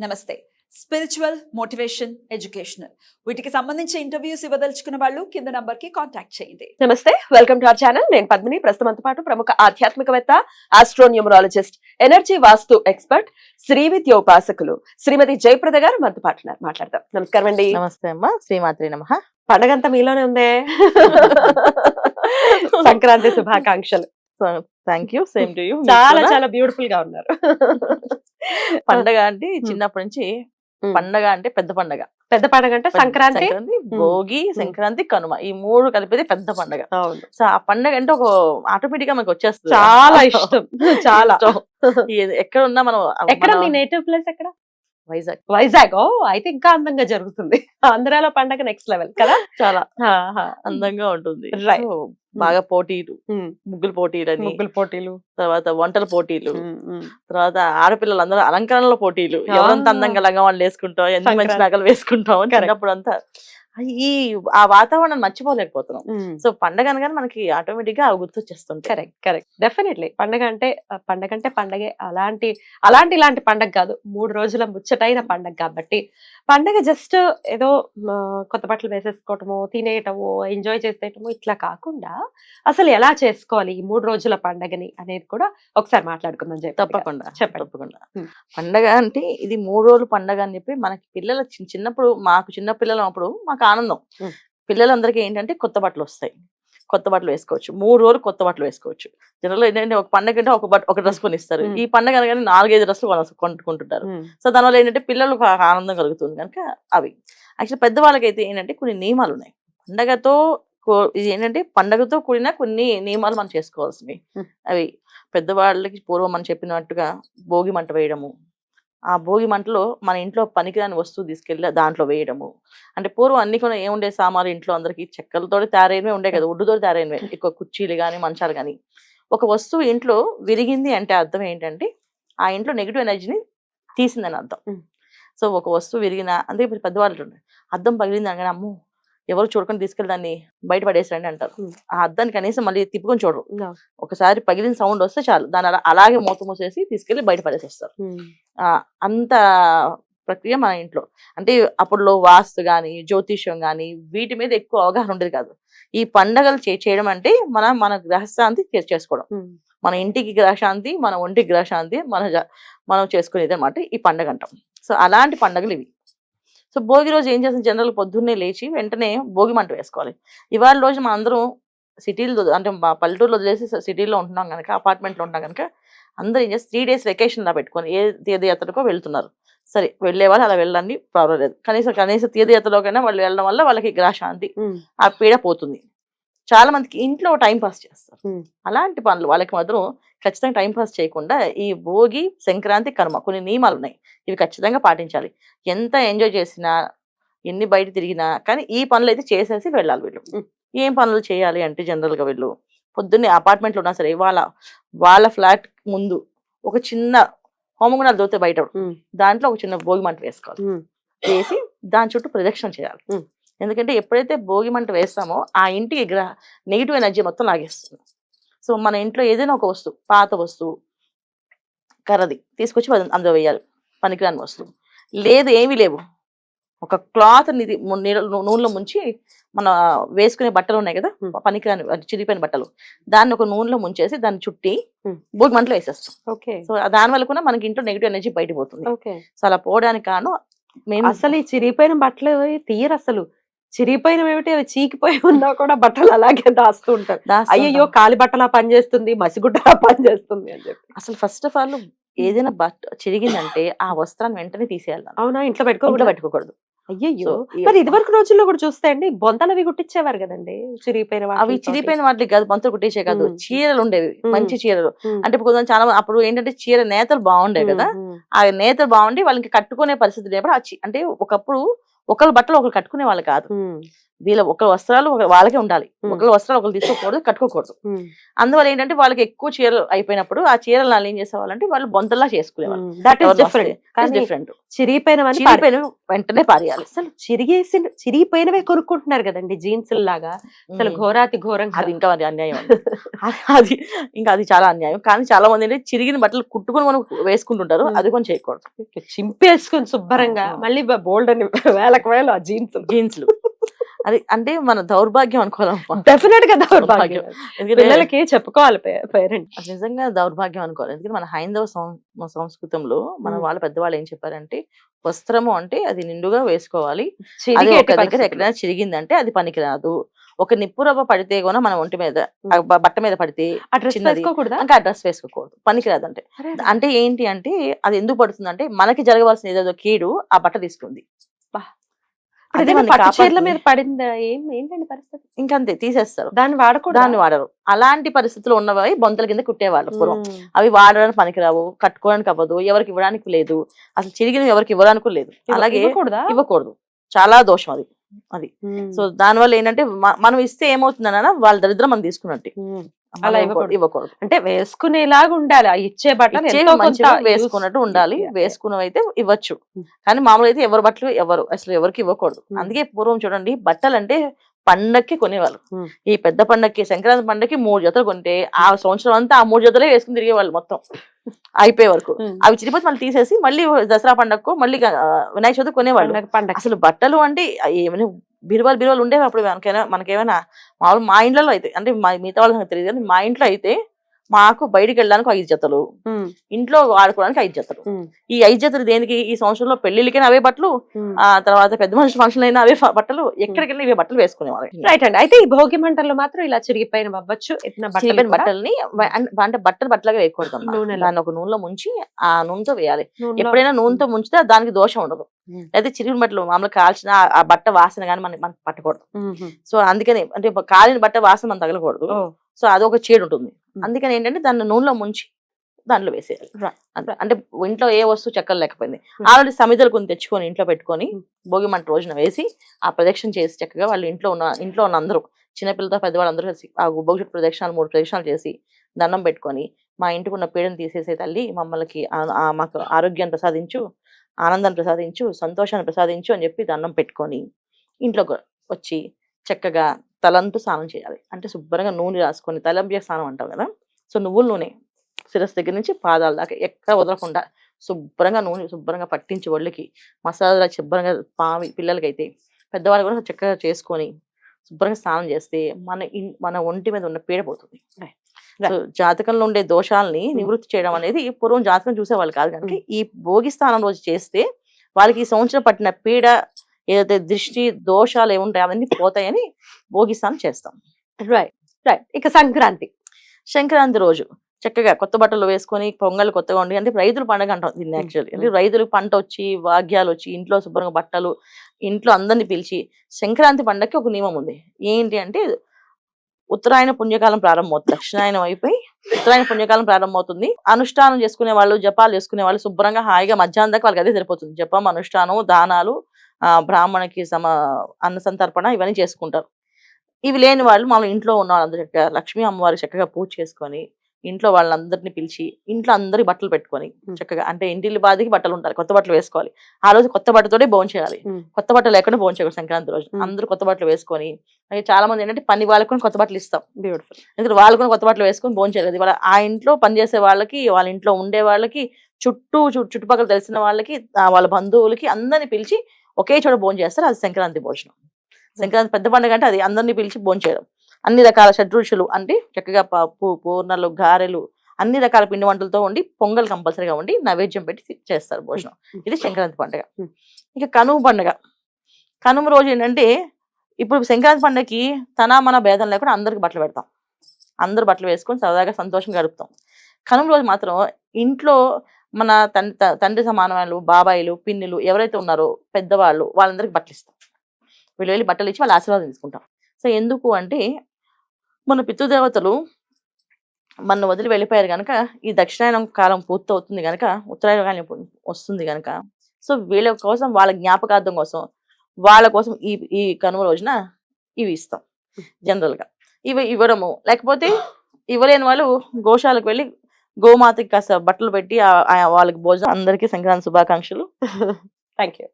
నమస్తే. Spiritual motivation educational వీటికి సంబంధించి ఇంటర్వ్యూస్ ఇవ్వదలుచుకున్న వాళ్ళు కింద నంబర్కి కాంటాక్ట్ చేయండి. నమస్తే. వెల్కమ్ టు అవర్ ఛానల్ నేను పద్మిని. ప్రస్తుతంతో పాటు ప్రముఖ ఆధ్యాత్మికవేత్త astronumerologist energy vastu expert Shri విద్య ఉపాసకులు శ్రీమతి జయప్రద గారు మనతో పాటు ఉన్నారు. మాట్లాడదాం. నమస్కారం అండి. నమస్తే అమ్మా. శ్రీమాత్రి నమ. పండగంతా మీలోనే ఉందే? సంక్రాంతి శుభాకాంక్షలు. Thank you. Same to you. చాలా చాలా బ్యూటిఫుల్గా ఉన్నారు. పండగ అంటే చిన్నప్పటి నుంచి. పండగ అంటే పెద్ద పండగ. పెద్ద పండగ అంటే సంక్రాంతి? భోగి సంక్రాంతి కనుమ. ఈ మూడు కలిపితే పెద్ద పండగ. అవును. సో ఆ పండగ అంటే ఒక ఆటోమేటిక్గా మనకు వచ్చేస్తుంది చాలా ఇష్టం. చాలా. ఎక్కడ ఉన్నా మనం ఎక్కడ మీ నేటివ్ ప్లేస్ ఎక్కడ? వైజాగ్ వైజాగ్ ఓ అయితే ఇంకా అందంగా జరుగుతుంది ఆంధ్రాలో పండగ నెక్స్ట్ లెవెల్ కదా చాలా. అందంగా ఉంటుంది. So, బాగా పోటీలు ఉమ్. ముగ్గులు పోటీలని ముగ్గులు పోటీలు తర్వాత వంటల పోటీలు ఉమ్. తర్వాత ఆడపిల్లలందరూ అలంకరణల పోటీలు. ఎవరంత అందంగా లంగవాళ్ళు వేసుకుంటాం ఎన్ని మంచి. నగలు వేసుకుంటాం. చిన్నప్పుడు అంతా ఈ ఆ వాతావరణం మర్చిపోలేకపోతున్నాం. సో పండగ అనగానే మనకి ఆటోమేటిక్గా అవి గుర్తొచ్చేస్తుంటాయి కరెక్ట్ కరెక్ట్. డెఫినెట్లీ పండగ అంటే పండగ అంటే పండగే అలాంటి అలాంటి ఇలాంటి పండగ కాదు. మూడు రోజుల ముచ్చటైన పండగ కాబట్టి. పండగ జస్ట్ ఏదో కొత్త బట్టలు వేసేసుకోవటము తినేయటము ఎంజాయ్ చేసేయటము ఇట్లా కాకుండా అసలు ఎలా చేసుకోవాలి ఈ మూడు రోజుల పండగని అనేది కూడా ఒకసారి మాట్లాడుకుందాం చెప్పి తప్పకుండా. తప్పకుండా. పండగ అంటే ఇది మూడు రోజులు పండగ అని చెప్పి మనకి పిల్లల చిన్న- చిన్నప్పుడు మాకు చిన్న పిల్లలు అప్పుడు మాకు ఆనందం ఉమ్. పిల్లలందరికీ ఏంటంటే కొత్త బట్టలు వస్తాయి. కొత్త బట్టలు వేసుకోవచ్చు. మూడు రోజులు కొత్త బట్టలు వేసుకోవచ్చు. జనరల్ ఏంటంటే ఒక పండగ అంటే ఒక బట్ట ఒక డ్రెస్ కొనిస్తారు. ఉమ్. ఈ పండగ అనగానే నాలుగైదు డ్రెస్సులు కొన- కొనుక్కుంటుంటారు. సో దానివల్ల ఏంటంటే పిల్లలకు ఆనందం కలుగుతుంది కనుక అవి. యాక్చువల్ పెద్దవాళ్ళకైతే ఏంటంటే కొన్ని నియమాలు ఉన్నాయి పండగతో ఇది ఏంటంటే పండగతో కూడిన కొన్ని నియమాలు మనం చేసుకోవాల్సినవి. అవి పెద్దవాళ్ళకి పూర్వం మనం చెప్పినట్టుగా భోగి మంట వేయడము ఆ భోగి మంటలో మన ఇంట్లో పనికిరాని వస్తువు తీసుకెళ్ళి దాంట్లో వేయడము. అంటే పూర్వం అన్ని కూడా ఏముండే సామాన్లు ఇంట్లో అందరికి చెక్కలతో తయారైనవే ఉండే కదా ఉడ్డుతో తయారైనవే ఎక్కువ కుర్చీలు కానీ మంచాలు కానీ ఒక వస్తువు ఇంట్లో విరిగింది అంటే అర్థం ఏంటంటే ఆ ఇంట్లో నెగిటివ్ ఎనర్జీని తీసిందని అర్థం. సో ఒక వస్తువు విరిగిన అందుకే ఇప్పుడు పెద్దవాళ్ళు అద్దం పగిలింది అనగానే అమ్మో ఎవరు చూడకుండా తీసుకెళ్ళి దాన్ని బయట పడేసారని అంటారు. ఆ అద్దాన్ని కనీసం మళ్ళీ తిప్పుకొని చూడరు. ఒకసారి పగిలిన సౌండ్ వస్తే చాలు. దాన్ని అలా అలాగే మూత మూసేసి తీసుకెళ్ళి బయట పడేసేస్తారు. ఆ, అంత ప్రక్రియ మన ఇంట్లో. అంటే అప్పుడులో వాస్తు గాని జ్యోతిష్యం గాని వీటి మీద ఎక్కువ అవగాహన ఉండేది కాదు. ఈ పండగలు చే- చేయడం అంటే మన మన గ్రహశాంతి చేసుకోవడం. మన ఇంటికి గ్రహశాంతి మన ఒంటికి గ్రహశాంతి మన మనం చేసుకునేది అనమాట ఈ పండగ అంటాం. సో అలాంటి పండగలు ఇవి. సో భోగి రోజు ఏం చేస్తాం? జనరల్ పొద్దున్నే లేచి వెంటనే భోగి మంట వేసుకోవాలి. ఇవాళ రోజు మన అందరం సిటీలో అంటే మా పల్లెటూరులో వదిలేసి సిటీలో ఉంటున్నాం కనుక అపార్ట్మెంట్లో ఉంటున్నాం కనుక అందరూ ఏం చేస్తారు? త్రీ డేస్ వెకేషన్ లా పెట్టుకొని ఏ తీర్థయాత్రకో వెళ్తున్నారు. సరే వెళ్ళే వాళ్ళు అలా వెళ్ళండి ప్రాబ్లం లేదు. కనీసం కనీసం తీర్థయాత్రలోకైనా వాళ్ళు వెళ్ళడం వల్ల వాళ్ళకి గ్రహశాంతి ఆ పీడ పోతుంది. చాలా మందికి ఇంట్లో టైం పాస్ చేస్తారు. అలాంటి పనులు వాళ్ళకి మాత్రం ఖచ్చితంగా టైం పాస్ చేయకుండా ఈ భోగి సంక్రాంతి కర్మ కొన్ని నియమాలు ఉన్నాయి. ఇవి ఖచ్చితంగా పాటించాలి. ఎంత ఎంజాయ్ చేసినా ఎన్ని బయట తిరిగినా కానీ ఈ పనులు అయితే చేసేసి వెళ్ళాలి వీళ్ళు. ఏం పనులు చేయాలి అంటే జనరల్గా వీళ్ళు? పొద్దున్నే అపార్ట్మెంట్లో ఉన్నా సరే వాళ్ళ వాళ్ళ ఫ్లాట్ ముందు ఒక చిన్న హోమగుణాలు దొరికితే బయట దాంట్లో ఒక చిన్న భోగి మంట వేసుకోవాలి. వేసి దాని చుట్టూ ప్రదక్షిణ చేయాలి. ఎందుకంటే ఎప్పుడైతే భోగి మంట వేస్తామో ఆ ఇంటికి గ్రహ నెగిటివ్ ఎనర్జీ మొత్తం లాగేస్తుంది. సో మన ఇంట్లో ఏదైనా ఒక వస్తువు పాత వస్తువు కర్రది తీసుకొచ్చి అది అందులో వేయాలి. పనికిరాని వస్తువు. లేదు ఏమీ లేవు. ఒక క్లాత్ నూనెలో ముంచి మన వేసుకునే బట్టలు ఉన్నాయి కదా. పనికిరాని చిరిగిపోయిన బట్టలు. దాన్ని ఒక నూనెలో ముంచేసి దాన్ని చుట్టి. భోగి మంటలో వేసేస్తాం. ఓకే. సో దానివల్ల కూడా మనకి ఇంట్లో నెగిటివ్ ఎనర్జీ బయట పోతుంది. ఓకే. సో అలా పోవడానికి కారణం మేము అసలు ఈ చిరిగిపోయిన బట్టలు తీయరు అసలు. చిరిగిపోయిన ఏమిటి అవి చీకిపోయి ఉన్నా కూడా బట్టలు అలాగే దాస్తూ ఉంటారు. అయ్యయ్యో కాలి బట్టలా పనిచేస్తుంది మసిగుడ్డలా పనిచేస్తుంది అని చెప్పి అసలు ఫస్ట్ ఆఫ్ ఆల్ ఏదైనా బట్ట చిరిగిందంటే ఆ వస్త్రాన్ని వెంటనే తీసేయాలి. అవునా ఇంట్లో ఇంట్లో పెట్టుకోకూడదు ఈ- మరి ఇదివరకు రోజుల్లో కూడా చూస్తే అండి బొంతలు అవి కుట్టించేవారు కదండి చిరిగిపోయిన అవి. చిరిగిపోయిన వాటికి కాదు బంతులు కుట్టేసే కాదు. చీరలు ఉండేవి. మంచి చీరలు. అంటే ఇప్పుడు కొంచెం చాలా అప్పుడు ఏంటంటే చీర నేతలు బాగుండేవి కదా. ఆ నేతలు బాగుండి వాళ్ళకి కట్టుకునే పరిస్థితి చి- అంటే ఒకప్పుడు ఒకళ్ళ బట్టలు ఒకరు కట్టుకునే వాళ్ళు కాదు. వీళ్ళ ఒక వస్త్రాలు వాళ్ళకే ఉండాలి. ఒకళ్ళ వస్త్రాలు ఒకరు తీసుకోకూడదు కట్టుకోకూడదు. అందువల్ల ఏంటంటే వాళ్ళకి ఎక్కువ చీరలు అయిపోయినప్పుడు ఆ చీరలు వాళ్ళు ఏం చేసేవాళ్ళంటే వాళ్ళు బొంతల్లా చేసుకునేవాళ్ళు. డిఫరెంట్ చిరిగిపోయిన వెంటనే పారేయాలి. అసలు చిరిగేసి చిరిగిపోయినవే కొనుక్కుంటున్నారు కదండి జీన్స్ లాగా. అసలు. ఘోరాతి ఘోరంగా అది ఇంకా మరి అన్యాయం. అది- అది ఇంకా అది చాలా అన్యాయం. కానీ చాలా మంది ఏంటంటే చిరిగిన బట్టలు కుట్టుకొని మనం వేసుకుంటుంటారు. అది కొంచెం చేయకూడదు. చింపేసుకుని శుభ్రంగా. మళ్ళీ బోల్డ్ అని వేలకు వేలు ఆ జీన్స్. జీన్స్లు. అది అంటే మన దౌర్భాగ్యం అనుకోవాలమ్మా. డెఫినెట్గా దౌర్భాగ్యం. పిల్లలకి చెప్పుకోవాలి పేరెంట్ నిజంగా దౌర్భాగ్యం అనుకోవాలి. ఎందుకంటే మన హైందవ సంస్కృతంలో మన Hmm. వాళ్ళ పెద్దవాళ్ళు ఏం చెప్పారంటే వస్త్రము అంటే అది నిండుగా వేసుకోవాలి. అది ఒక దగ్గర ఎక్కడైనా చిరిగిందంటే అది పనికిరాదు. ఒక నిప్పు రవ్వ పడితే కూడా మన ఒంటి మీద బ- బట్ట మీద పడితే ఇంకా డ్రెస్ వేసుకోకూడదు. పనికిరాదు అంటే అంటే ఏంటి అంటే అది ఎందుకు పడుతుంది అంటే మనకి జరగవలసిన ఏదో కీడు ఆ బట్ట తీసుకుంది ఇప్పుడు అది ఏదైనా మనని పట్టు చీరల. మీద పడిందా ఏం ఏంటండి పరిస్థితి? ఇంకంతే తీసేస్తారు. దాన్ని వాడకూడదు? దాన్ని వాడరు. అలాంటి పరిస్థితులు ఉన్నవి బొంతల కింద కుట్టేవాళ్ళు పూర్వం. అవి వాడడానికి పనికిరావు కట్టుకోవడానికి అవ్వదు ఎవరికి ఇవ్వడానికి లేదు. అసలు చిరిగినవి ఎవరికి ఇవ్వడానికి లేదు. అలాగే ఇవ్వకూడదా? చాలా దోషం అది అది. సో దాని వల్ల ఏంటంటే మనం ఇస్తే ఏమవుతుందన్న వాళ్ళ దరిద్రం మనం తీసుకున్నట్టు. అలా ఇవ్వకూడదు. అంటే వేసుకునేలాగా ఉండాలి. ఆ ఇచ్చే బట్టలు ఎంతో కొంత వేసుకున్నట్టు ఉండాలి. Yeah, yeah. వేసుకున్నవి అయితే ఇవ్వచ్చు. Hmm. కానీ మామూలు అయితే ఎవరు బట్టలు ఎవరు అసలు ఎవరికి ఇవ్వకూడదు. Hmm. అందుకే పూర్వం చూడండి బట్టలు అంటే పండక్కి కొనేవాళ్ళు. Hmm. ఈ పెద్ద పండక్కి సంక్రాంతి పండక్కి మూడు జతలు కొంటే ఆ సంవత్సరం అంతా ఆ మూడు జతలే వేసుకుని తిరిగేవాళ్ళు మొత్తం. అయిపోయే వరకు. అవి చిరిపోతే మళ్ళీ తీసేసి మళ్ళీ దసరా పండగకు మళ్ళీ వినాయక చవితి కొనేవాళ్ళు. అసలు బట్టలు అంటే ఏమైనా బీరువాలు బీరువాలు ఉండేవి అప్పుడు మనకైనా మనకేమైనా మామూలు మా ఇండ్లలో అయితే అంటే మా మిగతా వాళ్ళకి తెలియదు కానీ మా ఇంట్లో అయితే మాకు బయటికి వెళ్ళడానికి ఐదు జతలు ఇంట్లో వాడుకోవడానికి ఐదు జతలు. ఈ ఐదు జతలు దేనికి? ఈ సంవత్సరంలో పెళ్ళిళ్ళకైనా అవే బట్టలు. ఆ తర్వాత పెద్ద మనుషుల ఫంక్షన్ అయినా అవే బట్టలు ఎక్కడికెళ్ళినా ఇవే బట్టలు వేసుకునేవాళ్ళు. రైట్ అండి. అయితే ఈ భోగి మంటల్లో మాత్రం ఇలా చిరిగిపోయిన అవ్వచ్చు చిరిగిపోయిన బట్టల్ని అంటే బట్టలు బట్టలుగా వేయకూడదు. దాన్ని ఒక నూనెలో ముంచి ఆ నూనెతో వేయాలి. ఎప్పుడైనా నూనెతో ముంచితే దానికి దోషం ఉండదు. అయితే చిరిగిన బట్టలు మామూలుగా కాల్చిన ఆ- బట్ట వాసన కానీ మనకి మనకి పట్టకూడదు. సో అందుకని అంటే కాలిన బట్ట వాసన మనం తగలకూడదు సో అది ఒక చీడు ఉంటుంది. అందుకని ఏంటంటే దాన్ని నూనెలో ముంచి దాంట్లో వేసేయాలి. అంటే ఇంట్లో ఏ వస్తువు చెక్కలు లేకపోయింది. ఆల్రెడీ సమిధలు కొన్ని తెచ్చుకొని ఇంట్లో పెట్టుకొని. భోగి మంట రోజున వేసి ఆ ప్రదక్షిణ చేసి చక్కగా వాళ్ళు ఇంట్లో ఉన్న ఇంట్లో ఉన్న అందరూ చిన్నపిల్లతో పెద్దవాళ్ళు అందరూ కలిసి ఆ భోగి చుట్టూ ప్రదక్షిణాలు మూడు ప్రదక్షిణాలు చేసి దండం పెట్టుకొని మా ఇంటికి ఉన్న పీడను తీసేసే తల్లి మమ్మల్ని మాకు ఆరోగ్యాన్ని ప్రసాదించు ఆనందాన్ని ప్రసాదించు సంతోషాన్ని ప్రసాదించు అని చెప్పి దండం పెట్టుకొని ఇంట్లో వచ్చి చక్కగా తలంటూ స్నానం చేయాలి. అంటే శుభ్రంగా నూనె రాసుకొని తలంబ్య స్నానం అంటాం కదా! సో నువ్వుల నూనె శిరస్సు దగ్గర నుంచి పాదాల దాకా ఎక్కడ వదలకుండా శుభ్రంగా నూనె శుభ్రంగా పట్టించి ఒళ్ళకి మసాలా శుభ్రంగా పావి పిల్లలకైతే పెద్దవాళ్ళు కూడా చక్కగా చేసుకొని శుభ్రంగా స్నానం చేస్తే మన ఇన్- మన ఒంటి మీద ఉన్న పీడ పోతుంది. సో జాతకంలో ఉండే దోషాలని నివృత్తి చేయడం అనేది పూర్వం జాతకం చూసేవాళ్ళు కాదు కనుక ఈ భోగి స్నానం రోజు చేస్తే వాళ్ళకి ఈ సంవత్సరం పట్టిన పీడ ఏదైతే దృష్టి దోషాలు ఏముంటాయి అవన్నీ పోతాయని భోగి స్నానం చేస్తాం. Right right. ఇక సంక్రాంతి. సంక్రాంతి రోజు చక్కగా కొత్త బట్టలు వేసుకొని పొంగల్ కొత్తగా ఉండి అంటే రైతుల పండుగ అంటాం దీన్ని యాక్చువల్లీ. అంటే రైతులకు పంట వచ్చి వాగ్యాలు వచ్చి ఇంట్లో శుభ్రంగా బట్టలు ఇంట్లో అందరిని పిలిచి సంక్రాంతి పండగకి ఒక నియమం ఉంది. ఏంటి అంటే ఉత్తరాయణ పుణ్యకాలం ప్రారంభమవుతుంది. దక్షిణాయనం అయిపోయి ఉత్తరాయణ పుణ్యకాలం ప్రారంభమవుతుంది. అనుష్ఠానం చేసుకునే వాళ్ళు జపాలు చేసుకునే వాళ్ళు శుభ్రంగా హాయిగా మధ్యాహ్నం దాకా వాళ్ళకి అదే సరిపోతుంది. జపం అనుష్ఠానం దానాలు ఆ బ్రాహ్మణకి సమ అన్న సంతర్పణ ఇవన్నీ చేసుకుంటారు. ఇవి లేని వాళ్ళు మనం ఇంట్లో ఉన్న వాళ్ళందరూ చక్కగా లక్ష్మీ అమ్మవారికి చక్కగా పూజ చేసుకొని ఇంట్లో వాళ్ళందరినీ పిలిచి ఇంట్లో అందరి బట్టలు పెట్టుకొని. చక్కగా అంటే ఇంటిల్లి బాధికి బట్టలు ఉండాలి కొత్త బట్టలు వేసుకోవాలి. ఆ రోజు కొత్త బట్టతోనే భోజనం చేయాలి. కొత్త బట్టలు లేకుండా భోజనం చేయకూడదు సంక్రాంతి రోజు. అందరూ కొత్త బట్టలు వేసుకొని చాలా మంది ఏంటంటే పని వాళ్ళకు కొత్త బట్టలు ఇస్తాం. బ్యూటిఫుల్. ఎందుకంటే వాళ్ళు కూడా కొత్త బట్టలు వేసుకొని భోజనం చేయలేదు. వాళ్ళ ఆ ఇంట్లో పనిచేసే వాళ్ళకి వాళ్ళ ఇంట్లో ఉండే వాళ్ళకి చుట్టూ చుట్టుపక్కల తెలిసిన వాళ్ళకి వాళ్ళ బంధువులకి అందరిని పిలిచి ఒకే చోట భోజనం చేస్తారు. అది సంక్రాంతి భోజనం. సంక్రాంతి పెద్ద పండుగ అంటే అది అందరినీ పిలిచి భోజనం చేయడం. అన్ని రకాల షడ్రుచులు అంటే చక్కగా పప్పు పూర్ణలు గారెలు అన్ని రకాల పిండి వంటలతో ఉండి పొంగల్ కంపల్సరీగా ఉండి నైవేద్యం పెట్టి చేస్తారు భోజనం. ఇది సంక్రాంతి పండుగ. ఇక కనుమ పండుగ. కనుమ రోజు ఏంటంటే ఇప్పుడు సంక్రాంతి పండుగకి తన మన భేదం లేకుండా అందరికి బట్టలు పెడతాం. అందరు బట్టలు వేసుకొని సరదాగా సంతోషంగా గడుపుతాం. కనుమ రోజు మాత్రం ఇంట్లో మన తండ్రి త- తండ్రి సమానమైన బాబాయిలు పిన్నులు ఎవరైతే ఉన్నారో పెద్దవాళ్ళు వాళ్ళందరికి బట్టలు ఇస్తాం వీళ్ళు వెళ్ళి బట్టలు ఇచ్చి వాళ్ళ ఆశీర్వాదం తీసుకుంటాం. సో ఎందుకు అంటే మన పితృదేవతలు మన వదిలి వెళ్ళిపోయారు కనుక ఈ దక్షిణాయనం కాలం పూర్తి అవుతుంది కనుక ఉత్తరాయణ కాలం వస్తుంది కనుక సో వీళ్ళ కోసం వాళ్ళ జ్ఞాపకార్థం కోసం వాళ్ళ కోసం ఈ ఈ కనుమ రోజున ఇవి ఇస్తాం జనరల్గా ఇవి ఇవ్వడము. లేకపోతే ఇవ్వలేని వాళ్ళు గోశాలకు వెళ్ళి గోమాతకి కాస్త బట్టలు పెట్టి వాళ్ళకి భోజనం అందరికీ సంక్రాంతి శుభాకాంక్షలు. Thank you